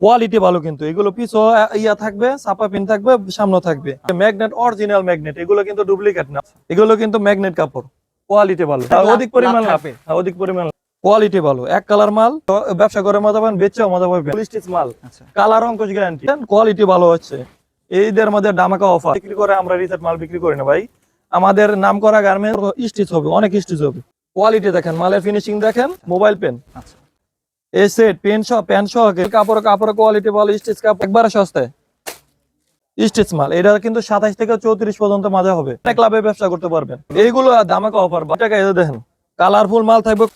Quality ভালো কিন্তু। এগুলো পিছও ইয়া থাকবে চাপা পিন থাকবে সামনে থাকবে। ম্যাগনেট অরিজিনাল ম্যাগনেট এগুলো কিন্তু ডুপ্লিকেট না। এগুলো কিন্তু ম্যাগনেট কাপড়। কোয়ালিটি ভালো। অধিক পরিমাণ থাকবে। হ্যাঁ, অধিক পরিমাণ কোয়ালিটি ভালো। এক কালার মাল ব্যবসা করে মজা পাবেন বেচেও মজা পাবেন। স্টিচ মাল। আচ্ছা। কালার অঙ্কুশ গ্যারান্টি কোয়ালিটি ভালো হচ্ছে। এইদের মধ্যে ডামাকা অফার বিক্রি করে আমরা রিসেট মাল বিক্রি করি না ভাই। আমাদের নাম করা গার্মেন্ট স্টিচ হবে অনেক স্টিচ হবে। কোয়ালিটি দেখেন মালের ফিনিশিং দেখেন মোবাইল পেন আচ্ছা। এই সেট পেন সহ প্যান্ট সহ কাপড় কাপড় কোয়ালিটি ভালো স্টিচ কাপড়, একবারে সস্তায়। স্টিচ মাল, এটা কিন্তু সাতাইশ থেকে চৌত্রিশ পর্যন্ত মাঝে হবে। লাভে ব্যবসা করতে পারবেন। এইগুলো দামাকে অফার টাকা দেখেন কালারফুল মাল থাকবে।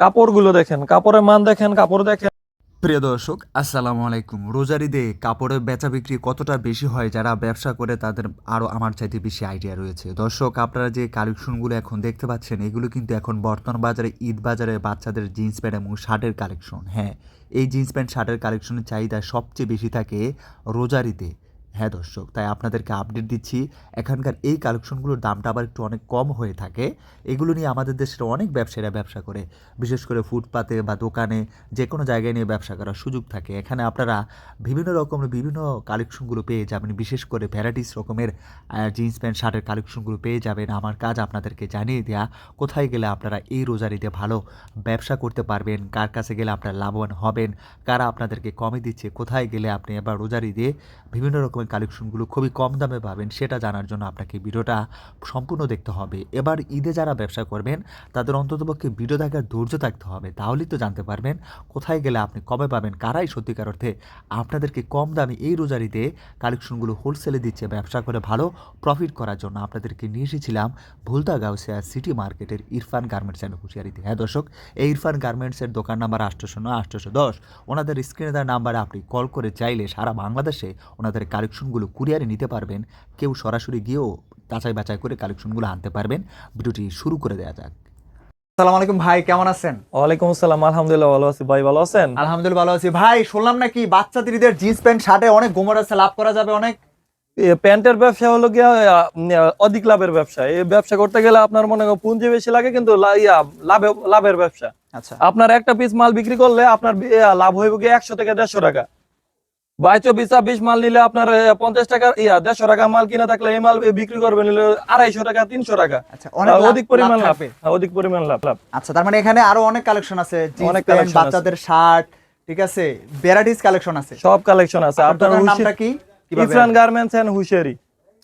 কাপড়গুলো দেখেন, কাপড়ের মান দেখেন, কাপড় দেখেন। প্রিয় দর্শক, আসসালামু আলাইকুম। রোজার ঈদে কাপড়ের বেচা বিক্রি কতটা বেশি হয় যারা ব্যবসা করে তাদের আরও আমার চাইতে বেশি আইডিয়া রয়েছে। দর্শক, আপনারা যে কালেকশনগুলো এখন দেখতে পাচ্ছেন, এগুলো কিন্তু এখন বর্তমান বাজারে, ঈদ বাজারে বাচ্চাদের জিন্স প্যান্ট এবং শার্টের কালেকশন হ্যাঁ এই জিন্স প্যান্ট শার্টের কালেকশনের চাহিদা সবচেয়ে বেশি থাকে রোজার ঈদে হ্যাঁ দর্শক, তাই আপনাদেরকে আপডেট দিচ্ছি। এখানকার এই কালেকশনগুলোর দামটা আবার একটু অনেক কম হয়ে থাকে। এগুলো নিয়ে আমাদের দেশের অনেক ব্যবসায়ীরা ব্যবসা করে। বিশেষ করে ফুটপাতে বা দোকানে যে কোনো জায়গায় নিয়ে ব্যবসা করার সুযোগ থাকে। এখানে আপনারা বিভিন্ন রকমের বিভিন্ন কালেকশনগুলো পেয়ে যাবেন। বিশেষ করে ভ্যারাইটিস রকমের জিন্স প্যান্ট শার্টের কালেকশনগুলো পেয়ে যাবেন। আমার কাজ আপনাদেরকে জানিয়ে দেওয়া কোথায় গেলে আপনারা এই রোজারিতে ভালো ব্যবসা করতে পারবেন? কার কাছে গেলে আপনারা লাভবান হবেন? কারা আপনাদেরকে কমে দিচ্ছে? কোথায় গেলে আপনি এবার রোজারি দিয়ে বিভিন্ন রকমের কালেকশনগুলো খুবই কম দামে পাবেন, সেটা জানার জন্য আপনাকে ভিডিওটা সম্পূর্ণ দেখতে হবে। এবার ঈদে যারা ব্যবসা করবেন, তাদের অন্ততপক্ষে ভিডিও দেখার ধৈর্য থাকতে হবে। তাহলেই তো জানতে পারবেন কোথায় গেলে আপনি কবে পাবেন, কারাই সত্যিকার অর্থে আপনাদেরকে কম দামে এই রোজারিতে কালেকশনগুলো হোলসেলে দিচ্ছে, ব্যবসা করে ভালো প্রফিট করার জন্য। আপনাদেরকে নিয়ে এসেছিলাম ভুলতা গাউসিয়া সিটি মার্কেটের ইরফান গার্মেন্টস অ্যান্ড হুঁশিয়ারিতে। হ্যাঁ দর্শক, এই ইরফান গার্মেন্টসের দোকান নাম্বার আটশোশো নয় আটশোশো দশ। ওনাদের স্ক্রিনে দেওয়ার নাম্বারে আপনি কল করে চাইলে সারা বাংলাদেশে ওনাদের কালেকশনগুলো কুরিয়ারে নিতে পারবেন। কেউ সরাসরি গিয়েও যাচাই বাছাই করে কালেকশনগুলো আনতে পারবেন। ভিডিওটি শুরু করে দেওয়া যাক। আসসালামু আলাইকুম ভাই কেমন আছেন? ওয়ালাইকুম আসসালাম আলহামদুলিল্লাহ ভালো আছি। ভাই ভালো আছেন? আলহামদুলিল্লাহ ভালো আছি। ভাই শুনলাম নাকি বাচ্চাদের ঈদের জিন্স প্যান্ট শার্টে অনেক গোমর আছে লাভ করা যাবে অনেক? প্যান্টের ব্যবসা হলো গিয়া অধিক লাভের ব্যবসা। এই ব্যবসা করতে গেলে আপনার মনে করেন পুঁজি বেশি লাগে কিন্তু লাভে লাভের ব্যবসা। আচ্ছা। আপনার একটা পিস মাল বিক্রি করলে আপনার লাভ হইব গিয়ে একশো থেকে দেড়শো টাকা। বাইশো বিশা বিশ মাল নিলে আপনার পঞ্চাশ টাকা ইয়া দেড়শো টাকা মাল কিনা থাকলে এই মাল বিক্রি করবে নিলে আড়াইশো টাকা তিনশো টাকা। আচ্ছা অধিক পরিমাণ লাভ। হ্যাঁ, অধিক পরিমাণ লাভ লাভ। আচ্ছা তার মানে এখানে আরও অনেক কালেকশন আছে অনেক বাচ্চাদের শার্ট ঠিক আছে? ভ্যারাইটিস কালেকশন আছে। সব কালেকশন আছে। আপনার নামটা কি? গার্মেন্টস এন্ড হুশিয়ারি।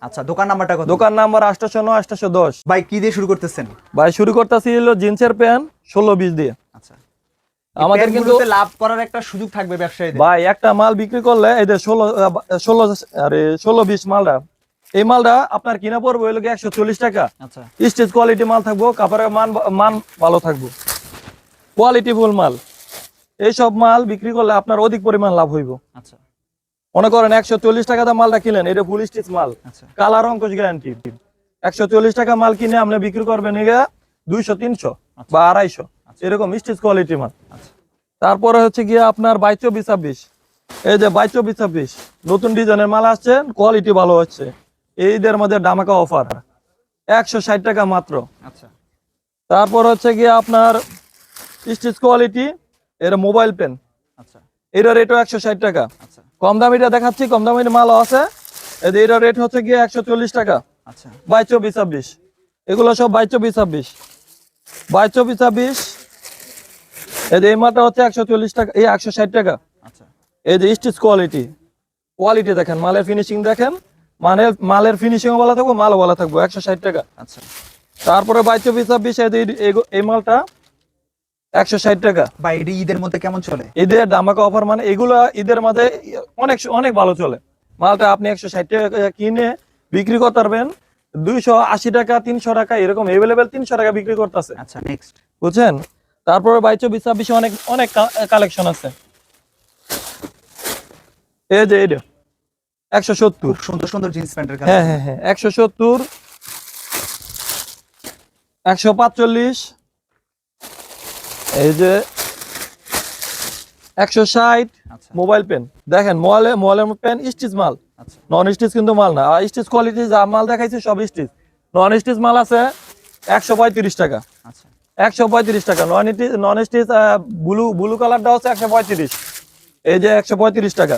আচ্ছা দোকান নাম্বারটা কত? দোকান নাম্বার আটশো নয় আটশো দশ। ভাই কি দিয়ে শুরু করতেছেন? ভাই শুরু করতেছি হলো জিন্সের প্যান্ট ষোলো বিশ দিয়ে। আমাদের কিন্তু লাভ করার একটা সুযোগ থাকবে ব্যবসায়ীদের। ভাই একটা মাল বিক্রি করলে এই যে ষোলো আহ, ষোলো আরে ষোলো বিশ মালটা এই মালটা আপনার কিনা পড়বে হইল একশো চল্লিশ টাকা। আচ্ছা। স্টেজ কোয়ালিটি মাল থাকব কাপড়ের মান মান ভালো থাকব। কোয়ালিটি ফুল মাল। এইসব মাল বিক্রি করলে আপনার অধিক পরিমাণ লাভ হইব। আচ্ছা। মনে করেন একশো চল্লিশ টাকা দাম মালটা কিনেন এটা ফুল স্টিচ মাল। আচ্ছা। কালার অঙ্কুশ গ্যারান্টি একশো চল্লিশ টাকা মাল কিনে আপনি বিক্রি করবেন এগা দুইশো তিনশো বা আড়াইশো। এরকম স্টিচ কোয়ালিটি মাল। আচ্ছা তারপরে হচ্ছে গিয়ে আপনার বাইশ চব্বিশ ছাব্বিশ। এই যে বাইশ চব্বিশ ছাব্বিশ নতুন ডিজাইনের মাল আসছে কোয়ালিটি ভালো হচ্ছে। এইদের মধ্যে ডামাকা অফার একশো ষাট টাকা মাত্র। আচ্ছা। তারপর হচ্ছে গিয়ে আপনার স্টিচ কোয়ালিটি এর মোবাইল পেন আচ্ছা। এটার রেটও একশো ষাট টাকা। আচ্ছা। কম দামিটা দেখাচ্ছি কম দামির মাল আছে। এটার রেট হচ্ছে গিয়ে একশো চল্লিশ টাকা। আচ্ছা। বাইশ চব্বিশ ছাব্বিশ। এগুলো সব বাইশ চব্বিশ ছাব্বিশ। বাইশ চব্বিশ ছাব্বিশ এই যে এই মালটা হচ্ছে একশো চল্লিশ টাকা এই একশো ষাট টাকা। আচ্ছা। এই যে স্টিচ কোয়ালিটি কোয়ালিটি দেখেন মালের ফিনিশিং দেখেন মালের মালের ফিনিশিং ভালো থাকব মালও ভালো থাকব একশো ষাট টাকা। আচ্ছা। তারপরে বাইশ চব্বিশ ছাব্বিশ এই মালটা একশো ষাট টাকা। এটি ঈদের মধ্যে কেমন চলে? ঈদের দামাকা অফার মানে এগুলো ঈদের মাঝে অনেক অনেক ভালো চলে। মালটা আপনি একশো ষাট টাকা কিনে বিক্রি করতে পারবেন দুইশো আশি টাকা তিনশো টাকা এরকম এভেলেবেল তিনশো টাকা বিক্রি করতেছে। আচ্ছা নেক্সট বুঝছেন? তারপরে বাইশ চব্বিশ ছাব্বিশে অনেক অনেক কালেকশন আছে। এই যে এইটা একশো সত্তর। সুন্দর সুন্দর জিন্স প্যান্টের হ্যাঁ হ্যাঁ হ্যাঁ একশো সত্তর একশো পাঁচচল্লিশ এই যে একশো ষাট আচ্ছা। মোবাইল পেন দেখেন মোবাইলে মোবাইলের পেন স্টিচ মাল। আচ্ছা। নন স্টিচ কিন্তু মাল না। আর স্টিচ কোয়ালিটি যা মাল দেখাইছে সব স্টিচ নন স্টিচ মাল আছে একশো পঁয়ত্রিশ টাকা। আচ্ছা একশো পঁয়ত্রিশ টাকা। Non stitch non stitch blue blue কালারটা হচ্ছে একশো পঁয়ত্রিশ। এই যে একশো পঁয়ত্রিশ টাকা।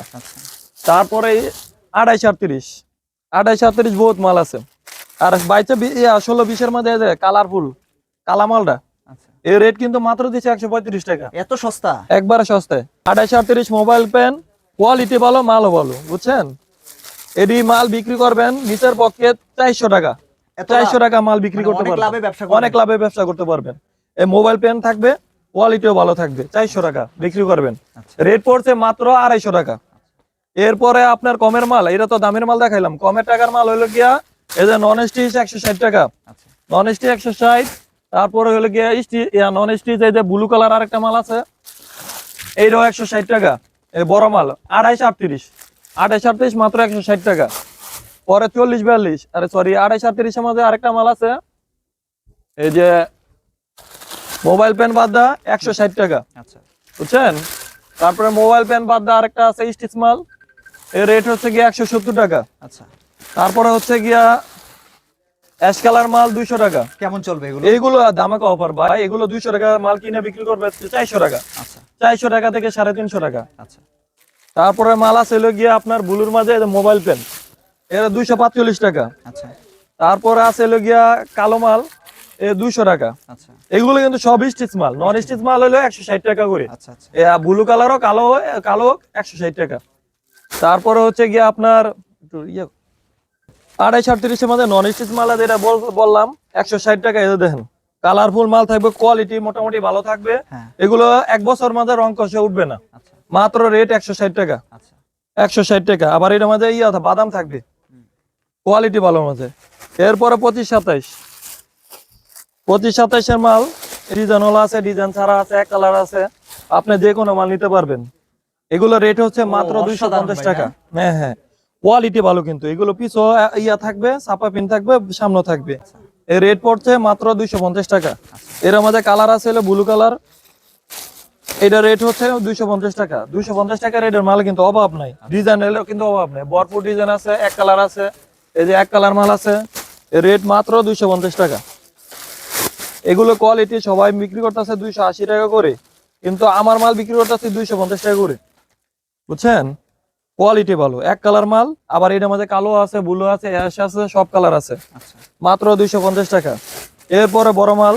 তারপরে আড়াইশো আটত্রিশ। আড়াইশো আটত্রিশ বহুত মাল আছে। আর বাইচে ষোলো বিশের মধ্যে কালারফুল কালা মালটা আচ্ছা। এই রেট কিন্তু মাত্র দিচ্ছে একশো পঁয়ত্রিশ টাকা। এত সস্তা? একবারে সস্তায়। আড়াইশো আটত্রিশ মোবাইল পেন কোয়ালিটি ভালো মালও ভালো বুঝছেন? এডি মাল বিক্রি করবেন নিচের পক্ষে চারশো টাকা। চারশো টাকা মাল বিক্রি মানে করতে পারবেন। অনেক লাভে ব্যবসা করতে পারবেন। এই মোবাইল পেন থাকবে কোয়ালিটিও ভালো থাকবে চারশো টাকা বিক্রি করবেন। আচ্ছা। রেট পড়ছে মাত্র আড়াইশো টাকা। এরপরে আপনার কমের মাল এটা তো দামের মাল দেখাইলাম কমের টাকার মাল হলো গিয়া এই যে নন স্টিচ একশো ষাট টাকা। আচ্ছা। নন স্টিচ একশো ষাট তারপরে হলো গিয়া নন স্টিচ এই যে ব্লু কালার আরেকটা মাল আছে এইটাও একশো ষাট টাকা। এই বড় মাল আড়াইশো আটত্রিশ। আড়াইশো আটত্রিশ মাত্র একশো ষাট টাকা। পরে চল্লিশ বিয়াল্লিশ আরে সরি আড়াইশো আটত্রিশের মধ্যে আরেকটা মাল আছে এই যে মোবাইল বাদ দা একশো ষাট টাকা। আচ্ছা। বুঝছেন? তারপরে মোবাইল বাদ দা আরেকটা আছে স্টিচ মাল। এর রেট হচ্ছে গিয়া একশো সত্তর টাকা। আচ্ছা। তারপরে হচ্ছে গিয়া অ্যাশ কালার মাল দুইশো টাকা। কেমন চলবে এগুলো? দামাকে অফার ভাই এগুলো দুইশো টাকা মাল কিনে বিক্রি করবে চারশো টাকা। আচ্ছা। চারশো টাকা থেকে সাড়ে তিনশো টাকা। আচ্ছা। তারপরে মাল আছে গিয়ে আপনার বুলুর মাঝে মোবাইল পেন এর দুইশো পাঁচচল্লিশ টাকা। আচ্ছা। তারপরে আছে গিয়া কালো মাল। দুইশো টাকা। আচ্ছা। এগুলো কিন্তু সব স্টিচ মাল। নন স্টিচ মাল হলো একশো ষাট টাকা করে। আচ্ছা আচ্ছা। ব্লু কালারও কালো কালো একশো ষাট টাকা। তারপরে হচ্ছে গিয়ে আপনার ইয়ে আড়াই সাতত্রিশের মধ্যে নন স্টিচ মাল যেটা বল- বললাম একশো ষাট টাকা এদের দেখেন। কালারফুল মাল থাকবে কোয়ালিটি মোটামুটি ভালো থাকবে। হ্যাঁ। এগুলো এক বছর মাঝে রং কষে উঠবে না। আচ্ছা। মাত্র রেট একশো ষাট টাকা। আচ্ছা। একশো ষাট টাকা। আবার এটার মাঝে ইয়ে বাদাম থাকবে। কোয়ালিটি ভালো মাঝে এরপরে পঁচিশ সাতাইশ। পঁচিশ সাতাইশের মাল ডিজাইন ওলা আছে ডিজাইন ছাড়া আছে এক কালার আছে। আপনি যে কোনো মাল নিতে পারবেন। এগুলো রেট হচ্ছে মাত্র দুইশো পঞ্চাশ টাকা। হ্যাঁ। হ্যাঁ কোয়ালিটি ভালো কিন্তু। এগুলো পিছও ইয়া থাকবে সাপা পিন থাকবে সামনে থাকবে। এই রেট পড়ছে মাত্র দুইশো পঞ্চাশ টাকা। এর মধ্যে কালার আছে হলো ব্লু কালার এটা রেট হচ্ছে দুইশো পঞ্চাশ টাকা। দুইশো পঞ্চাশ টাকা রেটের মাল কিন্তু অভাব নাই। ডিজাইন এলেও কিন্তু অভাব নাই। ভরপুর ডিজাইন আছে এক কালার আছে। এই যে এক কালার মাল আছে এর রেট মাত্র দুইশো পঞ্চাশ টাকা। এগুলো কোয়ালিটি সবাই বিক্রি করতেছে দুইশো আশি টাকা করে কিন্তু আমার মাল বিক্রি করতেছে দুইশো পঞ্চাশ টাকা করে। বুঝছেন? কোয়ালিটি ভালো। এক কালার মাল আবার এটার মধ্যে কালো আছে ব্লু আছে অ্যাশ আছে সব কালার আছে। আচ্ছা। মাত্র দুইশো পঞ্চাশ টাকা। এরপরে বড় মাল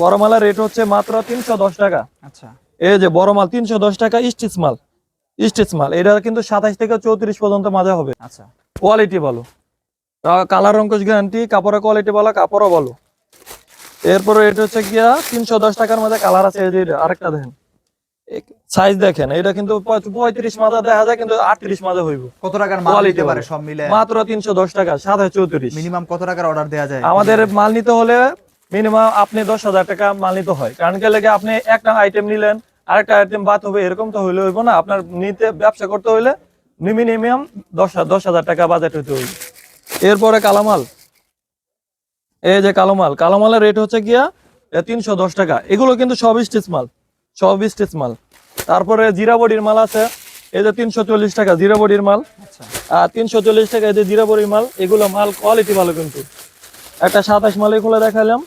বড় মালের রেট হচ্ছে মাত্র তিনশো দশ টাকা। আচ্ছা। এই যে বড় মাল তিনশো দশ টাকা স্টিচ মাল। স্টিচ মাল এটা কিন্তু সাতাশ থেকে চৌত্রিশ পর্যন্ত মাজা হবে। আচ্ছা। কোয়ালিটি ভালো। কালার রঙ্কশ গ্যারান্টি কাপড়ের কোয়ালিটি ভালো কাপড়ও ভালো। এরপরে এটা হচ্ছে গিয়া তিনশো দশ টাকার মধ্যে কালার আছে আরেকটা দেখেন। সাইজ দেখেন এটা কিন্তু পঁয়ত্রিশ মাজা দেখা যায় কিন্তু আটত্রিশ মাজা হইব। কত টাকার মাল নিতে পারে সব মিলে? মাত্র তিনশো দশ টাকা সাতাশ চৌত্রিশ। মিনিমাম কত টাকার অর্ডার দেওয়া যায়? আমাদের মাল নিতে হলে মিনিমাম আপনি দশ হাজার টাকা মাল নিতে হয়। কারণ কি লেগে আপনি একটা আইটেম নিলেন আরেকটা আইটেম বাদ হবে এরকম তো হইলে হইব না। আপনার নিতে ব্যবসা করতে হইলে মিনিমাম দশ দশ হাজার টাকা বাজেট হইতে হইবে। এরপরে কালামাল। এই যে কালোমাল কালোমালের রেট হচ্ছে গিয়া তিনশো দশ টাকা। এগুলো কিন্তু সব স্টিচ মাল সব স্টিচ মাল। তারপরে জিরা বডির মাল আছে এই যে তিনশো চল্লিশ টাকা জিরা বডির মাল। আচ্ছা। আর তিনশো চল্লিশ টাকা এই যে জিরা বড়ির মাল এগুলো মাল কোয়ালিটি ভালো কিন্তু। একটা সাতাশ মালে খুলে দেখালাম।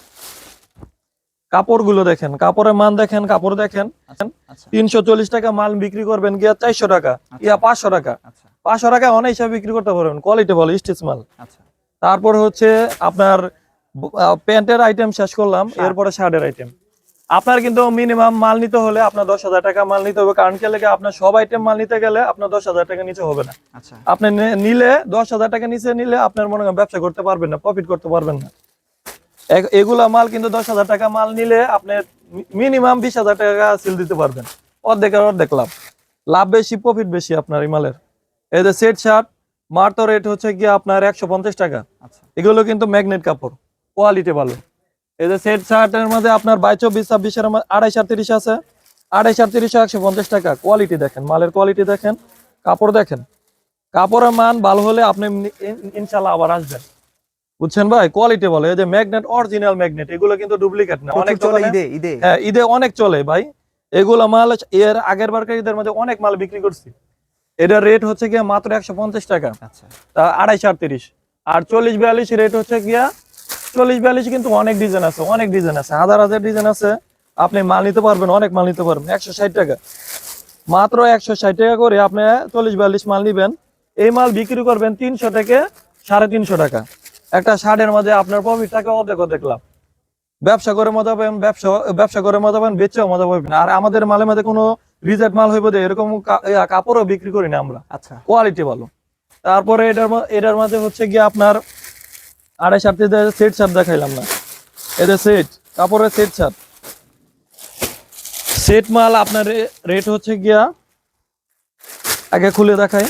কাপড়গুলো দেখেন কাপড়ের মান দেখেন কাপড় দেখেন। আচ্ছা তিনশো চল্লিশ টাকা মাল বিক্রি করবেন গিয়া চারশো টাকা ইয়া পাঁচশো টাকা। আচ্ছা। পাঁচশো টাকা অনেক হিসাবে বিক্রি করতে পারবেন কোয়ালিটি ভালো স্টিচ মাল। আচ্ছা। তারপর হচ্ছে আপনার প্যান্টের আইটেম শেষ করলাম এরপরে শার্টের আইটেম আপনার কিন্তু মিনিমাম মাল নিতে হলে আপনার দশ হাজার টাকা মাল নিতে হবে কারণ কি আপনার সব আইটেম মাল নিতে গেলে আপনার দশ হাজার টাকা নিচে হবে না। আচ্ছা। আপনি নিলে দশ হাজার টাকা নিচে নিলে আপনার মনে করেন ব্যবসা করতে পারবেন না প্রফিট করতে পারবেন না। এগুলা মাল কিন্তু দশ হাজার টাকা মাল নিলে আপনি মিনিমাম বিশ হাজার টাকা সেল দিতে পারবেন। অর্ধেকের অর্ধেক লাভ। লাভ বেশি প্রফিট বেশি আপনার এই মালের। এই যে সেট শার্ট মার তো রেট হচ্ছে গিয়ে আপনার একশো পঞ্চাশ টাকা। আচ্ছা। এগুলো কিন্তু ম্যাগনেট কাপড়। কোয়ালিটি ভালো। এই যে সেট শার্টের মধ্যে আপনার বাইশ চব্বিশ ছাব্বিশের মধ্যে আড়াইশ আটত্রিশ আছে। আড়াইশ আটত্রিশ একশো পঞ্চাশ টাকা। কোয়ালিটি দেখেন মালের কোয়ালিটি দেখেন কাপড় দেখেন। কাপড়ের মান ভালো হলে আপনি ইনশাল্লাহ আবার আসবেন। বুঝছেন ভাই? কোয়ালিটি ভালো এই যে ম্যাগনেট অরিজিনাল ম্যাগনেট এগুলো কিন্তু ডুপ্লিকেট না। অনেক চলে ঈদে হ্যাঁ ঈদে অনেক চলে ভাই। এগুলো মাল এর আগের বারকার ঈদের মধ্যে অনেক মাল বিক্রি করছি। এটার রেট হচ্ছে গিয়ে মাত্র একশো পঞ্চাশ টাকা। আচ্ছা। আড়াইশো আটত্রিশ আর চল্লিশ বিয়াল্লিশ রেট হচ্ছে গিয়া চল্লিশ বিয়াল্লিশ কিন্তু অনেক ডিজাইন আছে অনেক ডিজাইন আছে। হাজার হাজার ডিজাইন আছে। আপনি মাল নিতে পারবেন অনেক মাল নিতে পারবেন। একশো ষাট টাকা। মাত্র একশো ষাট টাকা করে আপনি চল্লিশ বিয়াল্লিশ মাল নিবেন। এই মাল বিক্রি করবেন তিনশো থেকে সাড়ে তিনশো টাকা। একটা শার্টের মধ্যে আপনার প্রফিট টাকা অর্ধেক অর্ধেক লাভ। ব্যবসা করে মজা পাবেন ব্যবসা ব্যবসা করে মজা পাবেন বেচেও মজা পাবেন। আর আমাদের মালের মধ্যে কোনো রিজেক্ট মাল হইব এরকম কাপড়ও বিক্রি করি না আমরা। আচ্ছা। কোয়ালিটি ভালো। তারপরে এটার এটার মাঝে হচ্ছে গিয়ে আপনার আড়াই শার্ট সেট শার্ট দেখাইলাম না। এটা সেট কাপড়ের সেট শার্ট সেট মাল আপনার রেট হচ্ছে গিয়া আগে খুলে দেখাই।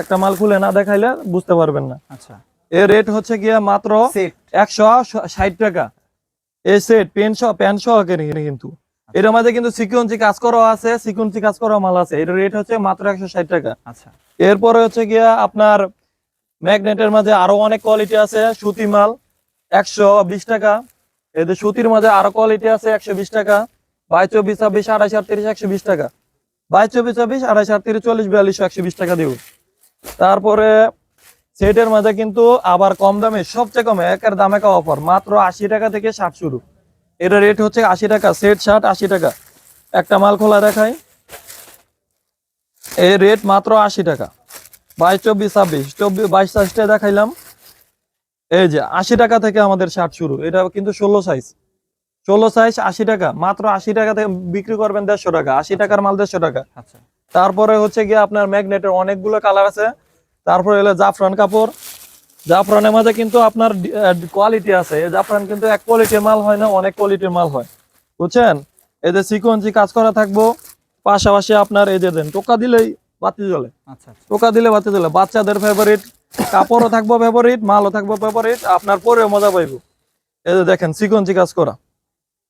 একটা মাল খুলে না দেখাইলে বুঝতে পারবেন না। আচ্ছা। এর রেট হচ্ছে গিয়া মাত্র একশো ষাট টাকা। এই সেট পেন সহ প্যান্ট সহ কিন্তু। এর মাঝে কিন্তু সিকুয়েন্সি কাজ করা আছে সিকুয়েন্সি কাজ করা মাল আছে। এর রেট হচ্ছে মাত্র একশো ষাট টাকা। আচ্ছা। এরপরে হচ্ছে গিয়া আপনার ম্যাগনেটের মাঝে আরও অনেক কোয়ালিটি আছে, সুতি মাল একশো বিশ টাকা। এদের সুতির মাঝে আরও কোয়ালিটি আছে, একশো বিশ টাকা। বাইশ চব্বিশ ছাব্বিশ, আড়াইশ, আটত্রিশ, একশো বিশ টাকা। বাইশ চব্বিশ ছাব্বিশ, আড়াইশ, আটত্রিশ, চল্লিশ বিয়াল্লিশ একশো বিশ টাকা দিব। তারপরে সেটের মাঝে কিন্তু আবার কম দামে, সবচেয়ে কমে, একের দামে কা অফার মাত্র আশি টাকা থেকে ষাট শুরু। এটা রেট হচ্ছে আশি টাকা সেট ষাট আশি টাকা। একটা মাল খোলা দেখায় এর রেট মাত্র আশি টাকা। বাইশ চব্বিশ ছাব্বিশ। চব্বিশ বাইশ সাইজটা দেখাইলাম। এই যে আশি টাকা থেকে আমাদের শার্ট শুরু। এটা কিন্তু ষোলো সাইজ ষোলো সাইজ আশি টাকা। মাত্র আশি টাকা থেকে বিক্রি করবেন দেড়শো টাকা। আশি টাকার মাল দেড়শো টাকা। আচ্ছা। তারপরে হচ্ছে গিয়ে আপনার ম্যাগনেটের অনেকগুলো কালার আছে। তারপরে হলো জাফরান কাপড়। জাফরানের মাঝে কিন্তু আপনার কোয়ালিটি আছে। জাফরান কিন্তু এক কোয়ালিটির মাল হয় না অনেক কোয়ালিটির মাল হয়। বুঝছেন? যে সিকোয়েন্সি কাজ করা থাকব। পাশাপাশি আপনার এই যে দেন টোকা দিলেই বাতি জ্বলে। আচ্ছা আচ্ছা। টোকা দিলে বাতি জ্বলে। বাচ্চাদের ফেভারিট কাপড়ও থাকব ফেভারিট মালও থাকব ফেভারিট আপনার পরেও মজা পাইবো। এই যে দেখেন সিকোয়েন্সি কাজ করা।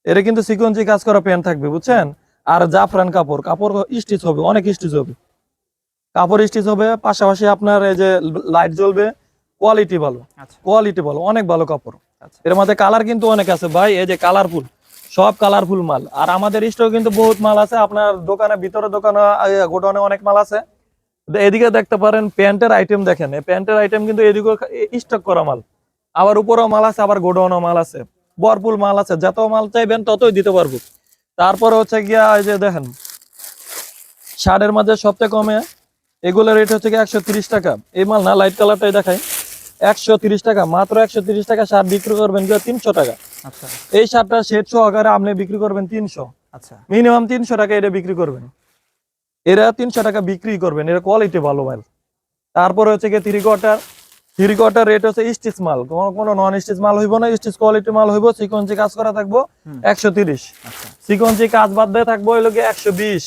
এটা কিন্তু সিকোয়েন্সি কাজ করা প্যান্ট থাকবে বুঝছেন? আর জাফরান কাপড় কাপড় স্টিচ হবে অনেক স্টিচ হবে। কাপড় স্টিচ হবে পাশাপাশি আপনার এই যে লাইট জ্বলবে কোয়ালিটি ভালো। আচ্ছা। কোয়ালিটি ভালো অনেক ভালো কাপড়। আচ্ছা। এর মধ্যে কালার কিন্তু অনেক আছে। ভাই এই যে কালারফুল সব কালারফুল মাল। আর আমাদের স্টক কিন্তু বহুত মাল আছে। আপনার দোকানে, ভিতরে দোকানে গোডাউনে অনেক মাল আছে। এদিকে দেখতে পারেন, প্যান্টের আইটেম দেখেন। প্যান্টের আইটেম কিন্তু এদিকে স্টক করা মাল। আবার উপরেও মাল আছে, আবার গোডাউনেও মাল আছে। ভরপুর মাল আছে। যত মাল চাইবেন, ততই দিতে পারব। তারপরে হচ্ছে গিয়া, এই যে দেখেন শার্টের মাঝে সবচেয়ে কমে এগুলোর রেট হচ্ছে গিয়ে একশো টাকা। এই মাল না লাইট কালারটাই দেখাই। একশো টাকা, মাত্র একশো টাকা শার্ট বিক্রি করবেন গিয়ে তিনশো টাকা। এই শার্টটা সেট সহকারে আপনি বিক্রি করবেন তিনশো। আচ্ছা। মিনিমাম তিনশো টাকা এটা বিক্রি করবেন। এরা তিনশো টাকা বিক্রি করবেন এর কোয়ালিটি ভালো মাল। তারপরে হচ্ছে গিয়ে three quarter three quarter rate হচ্ছে স্টিচ মাল। কোনো কোনো নন স্টিচ মাল হইব না স্টিচ কোয়ালিটি মাল হইব সিকোয়েন্সি কাজ করা থাকব একশো তিরিশ। আচ্ছা। সিকোয়েন্সি কাজ বাদ দিয়ে থাকব এলো গিয়ে একশো বিশ।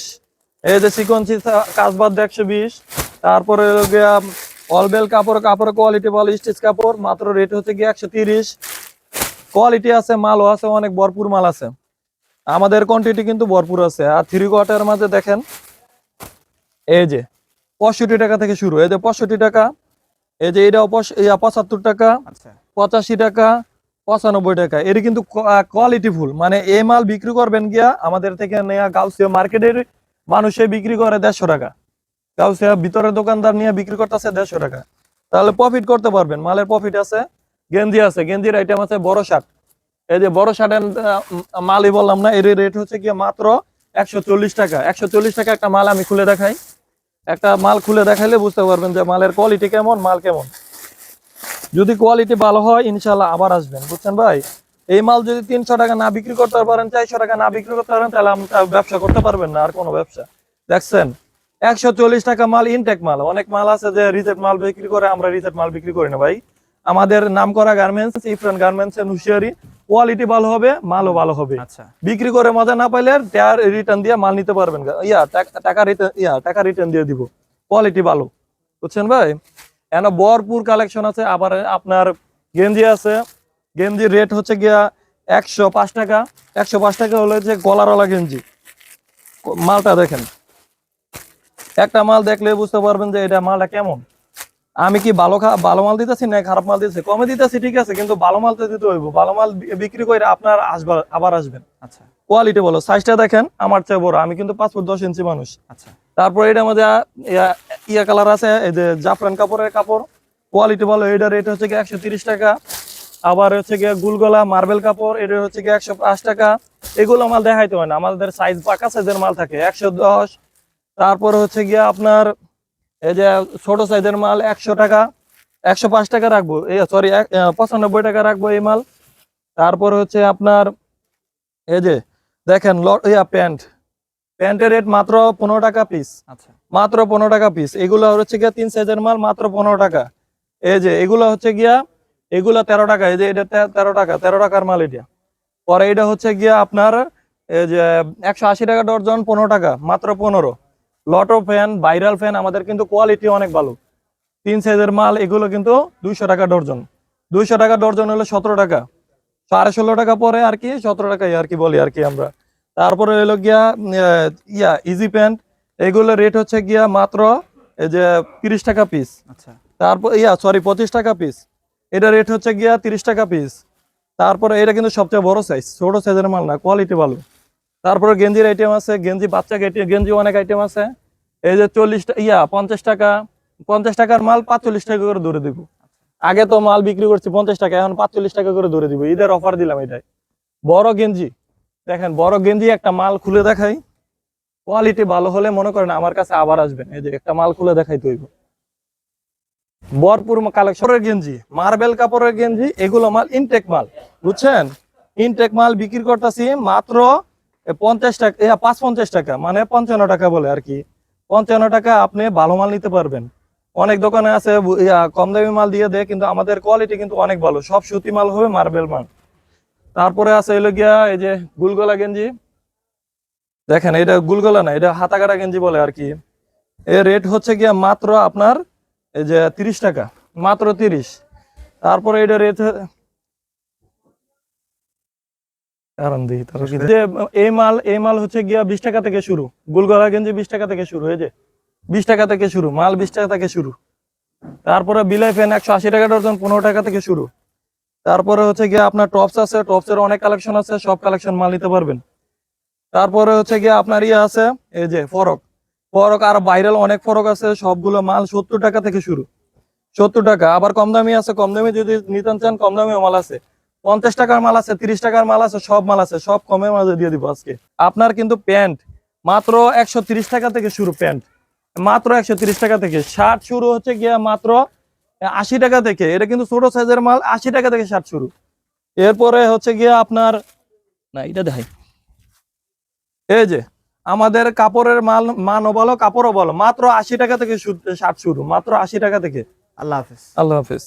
এই যে সিকোয়েন্সি কাজ বাদ দিয়ে একশো বিশ। তারপরে অলবেল কাপড় কাপড় কোয়ালিটি ভালো স্টিচ কাপড় মাত্র রেট হচ্ছে গিয়ে একশো তিরিশ। কোয়ালিটি আছে মালও আছে অনেক ভরপুর মাল আছে। আমাদের কোয়ান্টিটি কিন্তু ভরপুর আছে। আর থ্রি কোয়ার্টার মাঝে দেখেন এই যে পঁয়ষট্টি টাকা থেকে শুরু। এই যে পঁয়ষট্টি টাকা এই যে ইয়া, পঁচাত্তর টাকা আচ্ছা। পঁচাশি টাকা পঁচানব্বই টাকা। এর কিন্তু কোয়ালিটি ফুল মানে এই মাল বিক্রি করবেন গিয়া আমাদের থেকে নেয়া গাউসিয়া মার্কেটের মানুষে বিক্রি করে দেড়শো টাকা। গাউসিয়া ভিতরের দোকানদার নিয়ে বিক্রি করতেছে দেড়শো টাকা। তাহলে প্রফিট করতে পারবেন। মালের প্রফিট আছে গেঞ্জি আছে, গেঞ্জির আইটেম আছে বড় শার্ট। এই যে বড় শার্টের মালই বললাম না এর রেট হচ্ছে গিয়ে মাত্র একশো চল্লিশ টাকা। একশো চল্লিশ টাকা একটা মাল আমি খুলে দেখাই। একটা মাল খুলে দেখাইলে বুঝতে পারবেন যে মালের কোয়ালিটি কেমন, মাল কেমন। যদি কোয়ালিটি ভালো হয় ইনশাল্লাহ আবার আসবেন। বুঝছেন ভাই? এই মাল যদি তিনশো টাকা না বিক্রি করতে পারেন, চারশো টাকা না বিক্রি করতে পারেন, তাহলে আপনি ব্যবসা করতে পারবেন না, আর কোনো ব্যবসা। দেখছেন? একশো চল্লিশ টাকা মাল ইনটেক মাল। অনেক মাল আছে যে রিজেক্ট মাল বিক্রি করে, আমরা রিজেক্ট মাল বিক্রি করি না ভাই। আমাদের নাম করা গার্মেন্টস ইফরান গার্মেন্টস এর হুশিয়ারি কোয়ালিটি ভালো হবে মালও ভালো হবে। আচ্ছা। বিক্রি করে মজা না পাইলে রিটার্ন দিয়ে মাল নিতে পারবেন ইয়া টাকা- রিটার্ন ইয়া টাকা রিটার্ন দিয়ে দিব। কোয়ালিটি ভালো। বুঝছেন ভাই? এন ভরপুর কালেকশন আছে আবার আপনার গেঞ্জি আছে। গেঞ্জির রেট হচ্ছে গিয়া একশো পাঁচ টাকা। একশো পাঁচ টাকা হলো যে গলারওয়ালা গেঞ্জি। মালটা দেখেন। একটা মাল দেখলে বুঝতে পারবেন যে এটা মালটা কেমন। আমি কি ভালো ভালো মাল দিতেছি না খারাপ মাল দিতেছি? কমে দিতেছি ঠিক আছে কিন্তু ভালো মাল তো দিতে হইব। ভালো মাল বিক্রি করে আপনার আসবার আবার আসবেন। আচ্ছা। কোয়ালিটি বলো। সাইজটা দেখেন আমার চেয়ে বড়। আমি কিন্তু পাঁচ ফুট দশ ইঞ্চি মানুষ। আচ্ছা। তারপর এটার মধ্যে ইয়া- কালার আছে এই যে জাফরান কাপড়ের কাপড়। কোয়ালিটি ভালো এটার রেট হচ্ছে গিয়ে একশো তিরিশ টাকা। আবার হচ্ছে গিয়ে গুলগলা মার্বেল কাপড় এটা হচ্ছে গিয়ে একশো পাঁচ টাকা। এগুলো মাল দেখাইতে হয় না। আমাদের সাইজ পাকা সাইজের মাল থাকে একশো দশ। তারপরে হচ্ছে গিয়ে আপনার এই যে ছোট সাইজের মাল একশো টাকা একশো পাঁচ টাকা রাখব। এই সরি পঁচানব্বই টাকা রাখব এই মাল। তারপরে হচ্ছে আপনার এই যে দেখেন ইয়া প্যান্ট। প্যান্টের রেট মাত্র পনেরো টাকা পিস আচ্ছা। মাত্র পনেরো টাকা পিস এগুলো হচ্ছে গিয়া তিন সাইজের মাল মাত্র পনেরো টাকা। এই যে এগুলো হচ্ছে গিয়া এগুলো তেরো টাকা। এই যে এটা তেরো টাকা তেরো টাকার মাল এটা। পরে এটা হচ্ছে গিয়া আপনার এই যে একশো আশি টাকা ডর্জন পনেরো টাকা মাত্র পনেরো। লটো ফ্যান ভাইরাল ফ্যান আমাদের কিন্তু কোয়ালিটি অনেক ভালো। তিন সাইজের মাল এগুলো কিন্তু দুইশো টাকা ডর্জন। দুইশো টাকা ডর্জন হলো সতেরো টাকা। সাড়ে ষোলো টাকা পরে আর কি সতেরো টাকাই আর কি বলি আর কি আমরা। তারপরে হলো গিয়া ইয়া ইজি প্যান্ট এগুলো রেট হচ্ছে গিয়া মাত্র এই যে তিরিশ টাকা পিস আচ্ছা। তারপর ইয়া সরি পঁচিশ টাকা পিস এটা রেট হচ্ছে গিয়া তিরিশ টাকা পিস তারপরে এটা কিন্তু সবচেয়ে বড় সাইজ ছোট সাইজের মাল না কোয়ালিটি ভালো। তারপরে গেঞ্জির আইটেম আছে, গেঞ্জি বাচ্চা গেঞ্জি অনেক আইটেম আছে। এই যে চল্লিশ ইয়া, পঞ্চাশ টাকা, পঞ্চাশ টাকার মাল পাঁচচল্লিশ টাকা করে ধরে দিব। আগে তো মাল বিক্রি করছি পঞ্চাশ টাকা, এখন পাঁচচল্লিশ টাকা করে ধরে দিব। ঈদের অফার দিলাম এটাই। বড় গেঞ্জি। দেখেন, বড় গেঞ্জি একটা মাল খুলে দেখাই। কোয়ালিটি ভালো হলে মনে করেন আমার কাছে আবার আসবেন। এই যে একটা মাল খুলে দেখাই তৈব বরপুর কালেকশনের গেঞ্জি মার্বেল কাপড়ের গেঞ্জি, এগুলো মাল ইনটেক মাল। বুঝছেন? ইনটেক মাল বিক্রি করতেছি মাত্র পঞ্চাশ টাকা পাঁচ পঞ্চাশ টাকা মানে পঞ্চান্ন টাকা বলে আর কি। পঞ্চান্ন টাকা আপনি ভালো মাল নিতে পারবেন। অনেক দোকানে আছে কম দামি মাল দিয়ে দেয়, কিন্তু আমাদের কোয়ালিটি কিন্তু অনেক ভালো। সব সুতি মাল হবে মার্বেল মাল। তারপরে আছে এলো গিয়া এই যে গুলগলা গেঞ্জি। দেখেন, এটা গুলগলা না, এটা হাতা কাটা গেঞ্জি বলে আর কি। এর রেট হচ্ছে গিয়া মাত্র আপনার এই যে তিরিশ টাকা, মাত্র তিরিশ। তারপরে এটা রেট দিই যে এই মাল এই মাল হচ্ছে গিয়া বিশ টাকা থেকে শুরু। গুলগলা গেঞ্জি বিশ টাকা থেকে শুরু এই যে। বিশ টাকা থেকে শুরু মাল বিশ টাকা থেকে শুরু। তারপরে বিলাই ফ্যান একশো আশি টাকা ডর্জন পনেরো টাকা থেকে শুরু। তারপরে হচ্ছে গিয়ে আপনার টপস আছে টপসের অনেক কালেকশন আছে সব কালেকশন মাল নিতে পারবেন। তারপরে হচ্ছে গিয়ে আপনার ইয়ে আছে এই যে ফরক। ফরক আর ভাইরাল অনেক ফরক আছে সবগুলো মাল সত্তর টাকা থেকে শুরু। সত্তর টাকা আবার কম দামি আছে কম দামি যদি নিতে চান কম দামি মাল আছে। পঞ্চাশ টাকার মাল আছে তিরিশ টাকার মাল আছে সব মাল আছে সব কমে মাঝে দিয়ে দিব আজকে। আপনার কিন্তু প্যান্ট মাত্র একশো টাকা থেকে শুরু প্যান্ট মাত্র একশো টাকা থেকে। শার্ট শুরু হচ্ছে গিয়া মাত্র আশি টাকা থেকে এটা কিন্তু ছোট সাইজের মাল আশি টাকা থেকে শার্ট শুরু। এরপরে হচ্ছে গিয়ে আপনার না এটা দেখাই। এই যে আমাদের কাপড়ের মাল মানও বলো কাপড়ও বলো মাত্র আশি টাকা থেকে শার্ট শুরু মাত্র আশি টাকা থেকে। আল্লাহ হাফিজ। আল্লাহ হাফিজ।